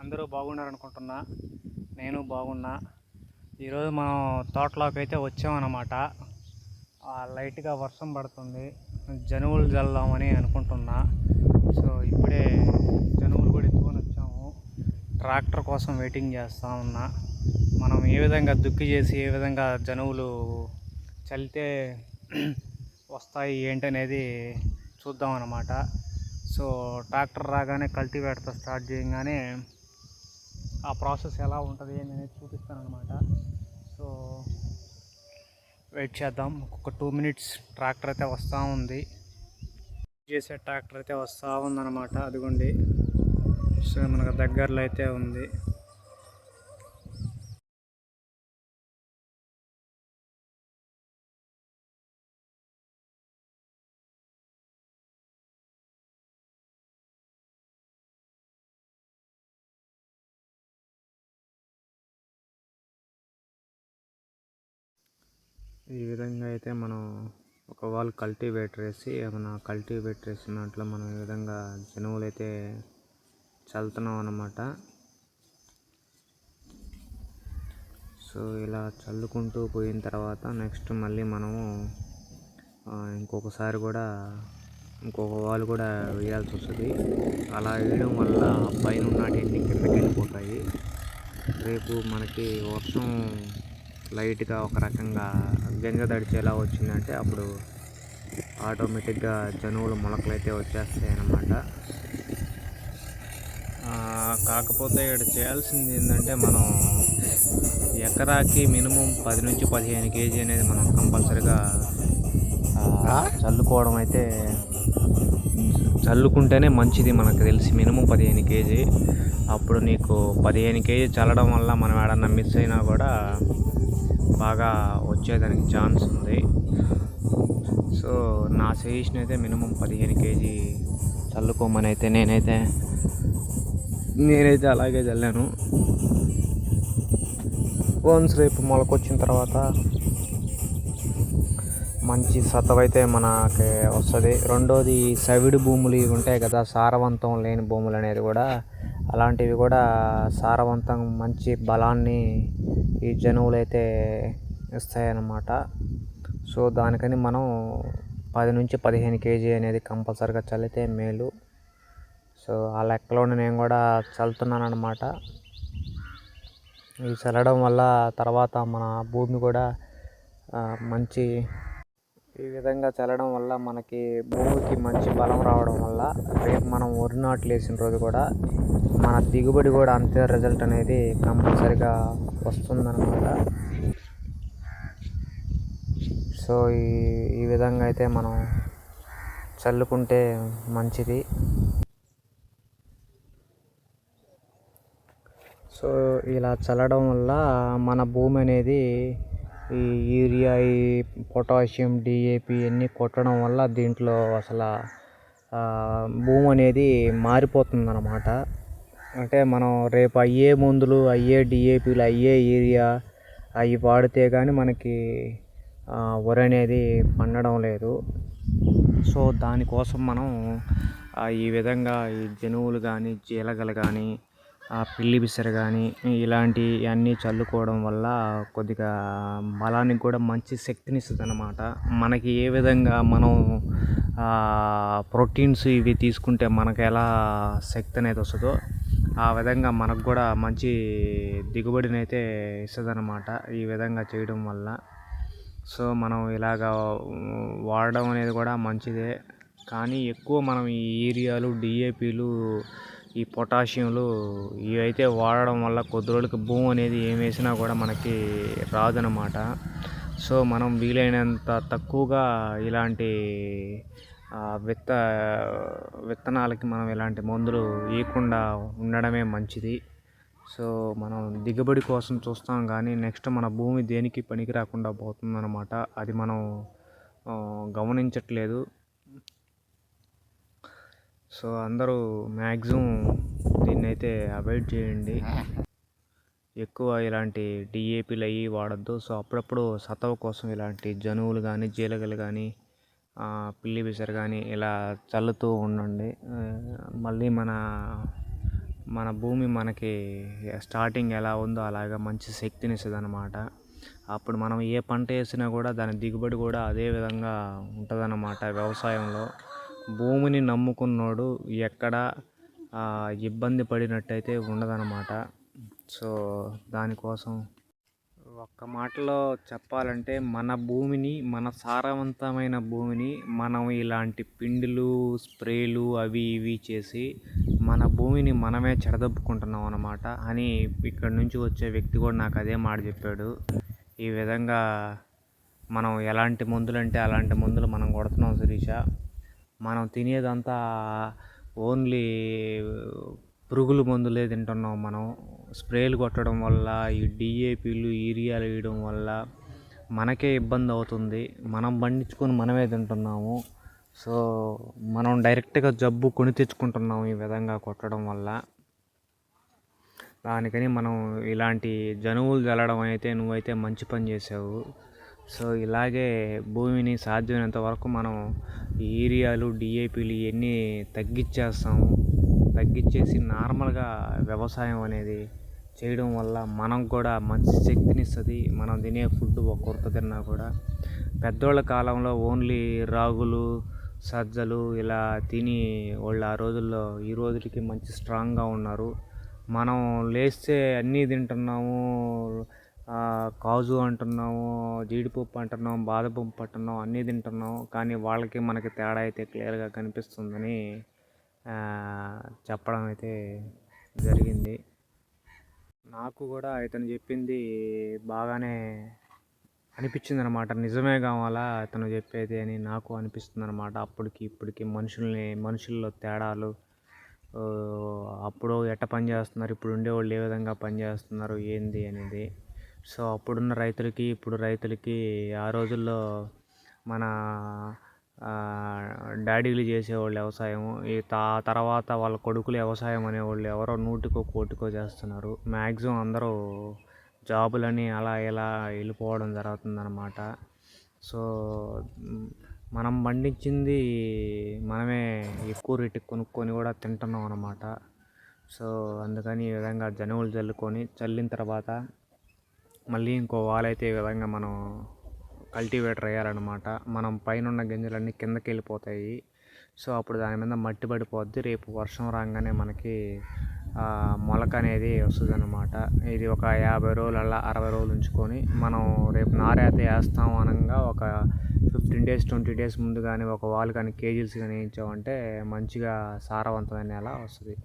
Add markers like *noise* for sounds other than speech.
అందరూ బాగున్నారనుకుంటున్నా. నేను బాగున్నా. ఈరోజు మనం తోటలోకి అయితే వచ్చామన్నమాట. లైట్గా వర్షం పడుతుంది. జనువులు చల్దామని అనుకుంటున్నా. సో ఇప్పుడే జనువులు కూడా ఎత్తుకొని వచ్చాము. ట్రాక్టర్ కోసం వెయిటింగ్ చేస్తూ ఉన్నా. మనం ఏ విధంగా దుక్కి చేసి ఏ విధంగా జనువులు చల్లితే *clears throat* వస్తాయి ఏంటనేది చూద్దాం అన్నమాట సో ట్రాక్టర్ రాగానే కల్టివేటర్తో స్టార్ట్ చేయగానే ఆ ప్రాసెస్ ఎలా ఉంటుంది అనేది చూపిస్తాను అనమాట సో వెయిట్ చేద్దాం. ఒక టూ మినిట్స్ ట్రాక్టర్ అయితే వస్తూ ఉంది. చేసే ట్రాక్టర్ అయితే వస్తూ ఉందన్నమాట. అదిగోండి. సో మనకు దగ్గరలో అయితే ఉంది. ఈ విధంగా అయితే మనం ఒక వాల్ కల్టివేటర్ వేసి మన కల్టివేటర్ వేసిన దాంట్లో మనం ఈ విధంగా జనువులు అయితే చల్లుతున్నాం అన్నమాట. సో ఇలా చల్లుకుంటూ పోయిన తర్వాత నెక్స్ట్ మళ్ళీ మనము ఇంకొకసారి కూడా ఇంకొక వాల్ కూడా వేయాల్సి వస్తుంది. అలా వేయడం వల్ల పైన నాటిని కిందకి వెళ్ళిపోతాయి. రేపు మనకి వర్షం లైట్గా ఒక రకంగా గింజ తడిచేలా వచ్చిందంటే అప్పుడు ఆటోమేటిక్గా జనువులు మొలకలు అయితే వచ్చేస్తాయి అన్నమాట కాకపోతే ఇక్కడ చేయాల్సింది ఏంటంటే మనం ఎకరాకి మినిమం పది నుంచి పదిహేను కేజీ అనేది మనం కంపల్సరీగా చల్లుకోవడం అయితే చల్లుకుంటేనే మంచిది మనకు తెలిసి. మినిమం పదిహేను కేజీ. అప్పుడు నీకు పదిహేను కేజీ చల్లడం వల్ల మనం ఏడన్నా మిస్ అయినా కూడా బాగా వచ్చేదానికి ఛాన్స్ ఉంది. సో నా సజెషన్ అయితే మినిమం పదిహేను కేజీ చల్లుకోమని అయితే నేనైతే నేనైతే అలాగే చల్లాను. వన్స్ రేపు మొలకొచ్చిన తర్వాత మంచి సతవైతే మనకి వస్తుంది. రెండోది సవిడి భూములు ఇవి ఉంటాయి కదా సారవంతం లేని భూములు అనేది కూడా అలాంటివి కూడా సారవంతం మంచి బలాన్ని ఈ జనువులు అయితే ఇస్తాయన్నమాట. సో దానికని మనం పది నుంచి పదిహేను కేజీ అనేది కంపల్సరీగా చల్లితే మేలు. సో ఆ లెక్కలోనే నేను కూడా చల్లుతున్నాను అనమాట ఈ చల్లడం వల్ల తర్వాత మన భూమి కూడా మంచి ఈ విధంగా చల్లడం వల్ల మనకి భూమికి మంచి బలం రావడం వల్ల రేపు మనం వరి నాట్లు వేసిన రోజు కూడా మన దిగుబడి కూడా అంతే రిజల్ట్ అనేది కంపల్సరిగా వస్తుందన్నమాట. సో ఈ ఈ విధంగా అయితే మనం చల్లుకుంటే మంచిది. సో ఇలా చల్లడం వల్ల మన భూమి అనేది ఈ యూరియా ఈ పొటాషియం డిఏపి అన్నీ కొట్టడం వల్ల దీంట్లో అసలు భూమి అనేది మారిపోతుంది అన్నమాట అంటే మనం రేపు అయ్యే మందులు అయ్యే డిఏపిలు అయ్యే యూరియా అవి వాడితే కానీ మనకి వరి అనేది పండడం లేదు. సో దానికోసం మనం ఈ విధంగా ఈ జనువులు కానీ జీలగలు కానీ ఆ పిల్లి బిసర కానీ ఇలాంటి అన్నీ చల్లుకోవడం వల్ల కొద్దిగా బలానికి కూడా మంచి శక్తిని ఇస్తుంది అనమాట మనకి ఏ విధంగా మనం ప్రోటీన్స్ ఇవి తీసుకుంటే మనకు ఎలా శక్తి అనేది వస్తుందో ఆ విధంగా మనకు కూడా మంచి దిగుబడిని అయితే ఇస్తుంది అనమాట ఈ విధంగా చేయడం వల్ల. సో మనం ఇలాగ వాడడం అనేది కూడా మంచిదే. కానీ ఎక్కువ మనం ఈ యూరియాలు డిఏపీలు ఈ పొటాషియంలు ఇవైతే వాడడం వల్ల కొద్ది రోజులకి భూమి అనేది ఏం వేసినా కూడా మనకి రాదనమాట సో మనం వీలైనంత తక్కువగా ఇలాంటి విత్త విత్తనాలకి మనం ఎలాంటి మందులు వేయకుండా ఉండడమే మంచిది. సో మనం దిగుబడి కోసం చూస్తాం కానీ నెక్స్ట్ మన భూమి దేనికి పనికి రాకుండా పోతుందన్నమాట. అది మనం గమనించట్లేదు. సో అందరూ మ్యాక్సిమం దీన్ని అయితే అవాయిడ్ చేయండి. ఎక్కువ ఇలాంటి డిఏపీలు అవి వాడద్దు. సో అప్పుడప్పుడు సతవ కోసం ఇలాంటి జనువులు కానీ జీలగలు కానీ పిల్లి బిసరు కానీ ఇలా చల్లుతూ ఉండండి. మళ్ళీ మన మన భూమి మనకి స్టార్టింగ్ ఎలా ఉందో అలాగా మంచి శక్తిని ఇస్తుంది అనమాట అప్పుడు మనం ఏ పంట వేసినా కూడా దాని దిగుబడి కూడా అదే విధంగా ఉంటుందన్నమాట వ్యవసాయంలో. భూమిని నమ్ముకున్నోడు ఎక్కడ ఇబ్బంది పడినట్టయితే ఉండదన్నమాట. సో దానికోసం ఒక్క మాటలో చెప్పాలంటే మన భూమిని మన సారవంతమైన భూమిని మనం ఇలాంటి పిండిలు స్ప్రేలు అవి ఇవి చేసి మన భూమిని మనమే చెడదొప్పుకుంటున్నాం అన్నమాట. అని ఇక్కడ నుంచి వచ్చే వ్యక్తి కూడా నాకు అదే మాట చెప్పాడు. ఈ విధంగా మనం ఎలాంటి మందులు అంటే అలాంటి మందులు మనం కొడుతున్నాం శిరీష. మనం తినేదంతా ఓన్లీ పురుగుల మందులే తింటున్నాం మనం. స్ప్రేలు కొట్టడం వల్ల ఈ డిఏపిలు యూరియాలు వేయడం వల్ల మనకే ఇబ్బంది అవుతుంది. మనం పండించుకొని మనమే తింటున్నాము. సో మనం డైరెక్ట్గా జబ్బు కొని తెచ్చుకుంటున్నాం ఈ విధంగా కొట్టడం వల్ల. దానికని మనం ఇలాంటి జనువులు చల్లడం అయితే నువ్వైతే మంచి పని చేసావు. సో ఇలాగే భూమిని సాధ్యమైనంత వరకు మనం యూరియాలు డిఏపీలు ఇవన్నీ తగ్గించేస్తాము తగ్గించేసి నార్మల్గా వ్యవసాయం అనేది చేయడం వల్ల మనం కూడా మంచి శక్తిని ఇస్తుంది. మనం తినే ఫుడ్ ఒక్కొక్క తిన్నా కూడా. పెద్దోళ్ళ కాలంలో ఓన్లీ రాగులు సజ్జలు ఇలా తిని వాళ్ళు ఆ రోజుల్లో ఈ రోజులకి మంచి స్ట్రాంగ్గా ఉన్నారు. మనం లేస్తే అన్నీ తింటున్నాము. కాజు అంటున్నాము జీడిపప్పు అంటున్నాం బాదపప్పు అంటున్నాం అన్నీ తింటున్నాం కానీ వాళ్ళకి మనకి తేడా అయితే క్లియర్గా కనిపిస్తుందని చెప్పడం అయితే జరిగింది. నాకు కూడా ఇతను చెప్పింది బాగానే అనిపించింది అనమాట నిజమే కావాలా అతను చెప్పేది అని నాకు అనిపిస్తుంది అనమాట అప్పటికి ఇప్పటికి మనుషుల్ని మనుషుల్లో తేడాలు అప్పుడు ఎట్ట పని చేస్తున్నారు ఇప్పుడు ఉండేవాళ్ళు ఏ విధంగా పని చేస్తున్నారు ఏంది అనేది. సో అప్పుడున్న రైతులకి ఇప్పుడు రైతులకి ఆ రోజుల్లో మన డాడీలు చేసేవాళ్ళు వ్యవసాయం ఈ తా తర్వాత వాళ్ళ కొడుకులు వ్యవసాయం అనేవాళ్ళు ఎవరో నూటికో కోటికో చేస్తున్నారు. మ్యాక్సిమం అందరూ జాబులని అలా ఇలా వెళ్ళిపోవడం జరుగుతుందన్నమాట. సో మనం పండించింది మనమే ఎక్కువ రేటుకి కొనుక్కొని కూడా తింటున్నాం అన్నమాట. సో అందుకని ఈ విధంగా జనువులు చల్లుకొని చల్లిన తర్వాత మళ్ళీ ఇంకో వాలైతే ఈ విధంగా మనం కల్టివేటర్ వేయాలన్నమాట. మనం పైన ఉన్న గింజలన్నీ కిందకి వెళ్ళిపోతాయి సో అప్పుడు దాని మీద మట్టి పడిపోద్ది. రేపు వర్షం రాగానే మనకి మొలక అనేది వస్తుంది అనమాట ఇది ఒక యాభై రోజులు అలా అరవై రోజులు ఉంచుకొని మనం రేపు నారైతే వేస్తాం అనగా ఒక ఫిఫ్టీన్ డేస్ ట్వంటీ డేస్ ముందు కానీ ఒక వాల్ కానీ కేజీస్ కానీ వేయించామంటే మంచిగా సారవంతమైన నెల వస్తుంది.